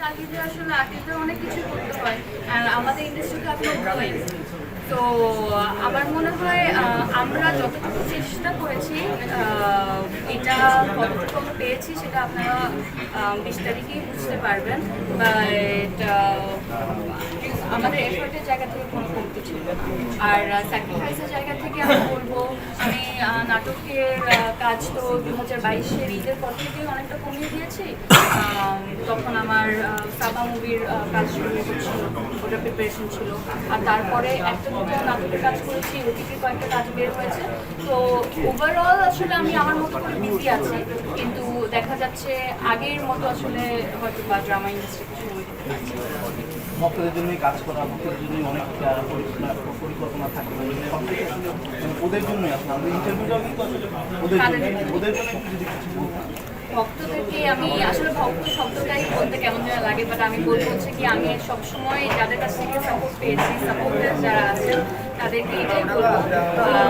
তাগিদে আসলে আর্টিস্টদের অনেক কিছু করতে হয়, আর আমাদের ইন্ডাস্ট্রিতে আপনি জানেন। তো, আমার মনে হয় আমরা যতটুকু চেষ্টা করেছি এটা কতটুকু আমরা পেয়েছি সেটা আপনারা বিশ তারিখেই বুঝতে পারবেন বাট আমাদের এফোর্টের জায়গা থেকে কোনো ছিল আর স্যাক্রিফাইসের জায়গা থেকে আমি বলব, আমি নাটকের কাজ তো দু হাজার বাইশের ঈদের পর থেকেই অনেকটা কমিয়ে দিয়েছি। তখন আমার সাবা মুভির কাজ শুরু হচ্ছিল ওটা প্রিপারেশন ছিল। আর তারপরে একটা দুটো নাটকের কাজ করেছি ওটিটির কয়েকটা কাজ বের হয়েছে। তো ওভারঅল আসলে আমি আমার মতো করে বিজি আছি, কিন্তু দেখা যাচ্ছে আগের মতো আসলে হয়তো বা ড্রামা ইন্ডাস্ট্রিতে সময় দিতে পারছি ভক্তদের জন্যই কাজ করা ভক্তদের জন্যই অনেক পরিকল্পনা থাকে ওদের জন্যই আসলে আমাদের ইন্টারভিউটাও কিন্তু ওদের জন্য। ওদের জন্য যদি কিছু ভক্তদেরকে আমি, আসলে ভক্ত শব্দটাই বলতে কেমন যেন লাগে বাট আমি বলব হচ্ছে কি, আমি সবসময় যাদের কাছ থেকে সাপোর্ট পেয়েছি সাপোর্টার যারা আছেন, তাদেরকে এটাই বলব। আপনারা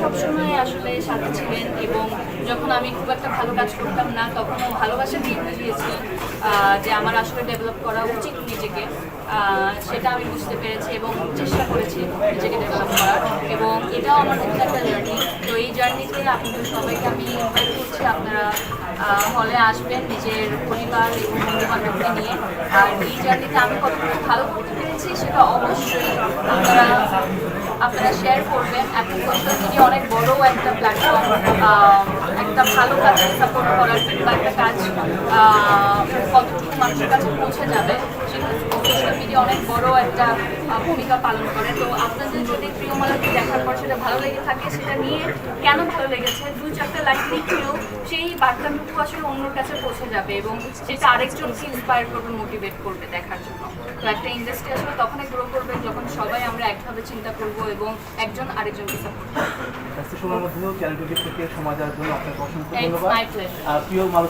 সবসময় আসলে সাথে ছিলেন এবং যখন আমি খুব একটা ভালো কাজ করতাম না, তখনও ভালোবাসা দিয়ে বুঝিয়েছি যে আমার আসলে ডেভেলপ করা উচিত নিজেকে। সেটা আমি বুঝতে পেরেছি এবং চেষ্টা করেছি নিজেকে ডেভেলপ করার। এবং এটাও আমার নতুন একটা জার্নি তো এই জার্নিতে আপনাদের সবাইকে আমি ইনভাইট করছি, আপনারা হলে আসবেন নিজের পরিবার এবং বন্ধু বান্ধবকে নিয়ে। আর এই জার্নিতে আমি কতটুকু ভালো করতে পেরেছি সেটা অবশ্যই আপনারা আপনারা শেয়ার করবেন। এখন সোশ্যাল মিডিয়া অনেক বড় একটা প্ল্যাটফর্ম একটা ভালো কাজে সাপোর্ট করার কিংবা একটা কাজ কতটুকু মানুষের কাছে পৌঁছে যাবে সেটা সোশ্যাল মিডিয়া অনেক বড় একটা ভূমিকা পালন করে। তো আপনাদের যদি প্রিয়মালাকে দেখার পর সেটা ভালো লেগে থাকে সেটা নিয়ে কেন ভালো লেগেছে? দু চারটা লাইন লিখলেও সেই বার্তাটুকু আসলে অন্যর কাছে পৌঁছে যাবে এবং সেটা আরেকজনকে ইন্সপায়ার করবে মোটিভেট করবে দেখার জন্য। তো একটা ইন্ডাস্ট্রি আসলে তখনই গ্রো করবে যখন সবাই আমরা একভাবে চিন্তা করব এবং একজন আরেকজনকে সাপোর্ট করবে। ব্যস্ত সময়ের মধ্যেও চ্যানেলটি থেকে সময় জন্য আপনাকে অসংখ্য ধন্যবাদ। আর প্রিয় মানুষ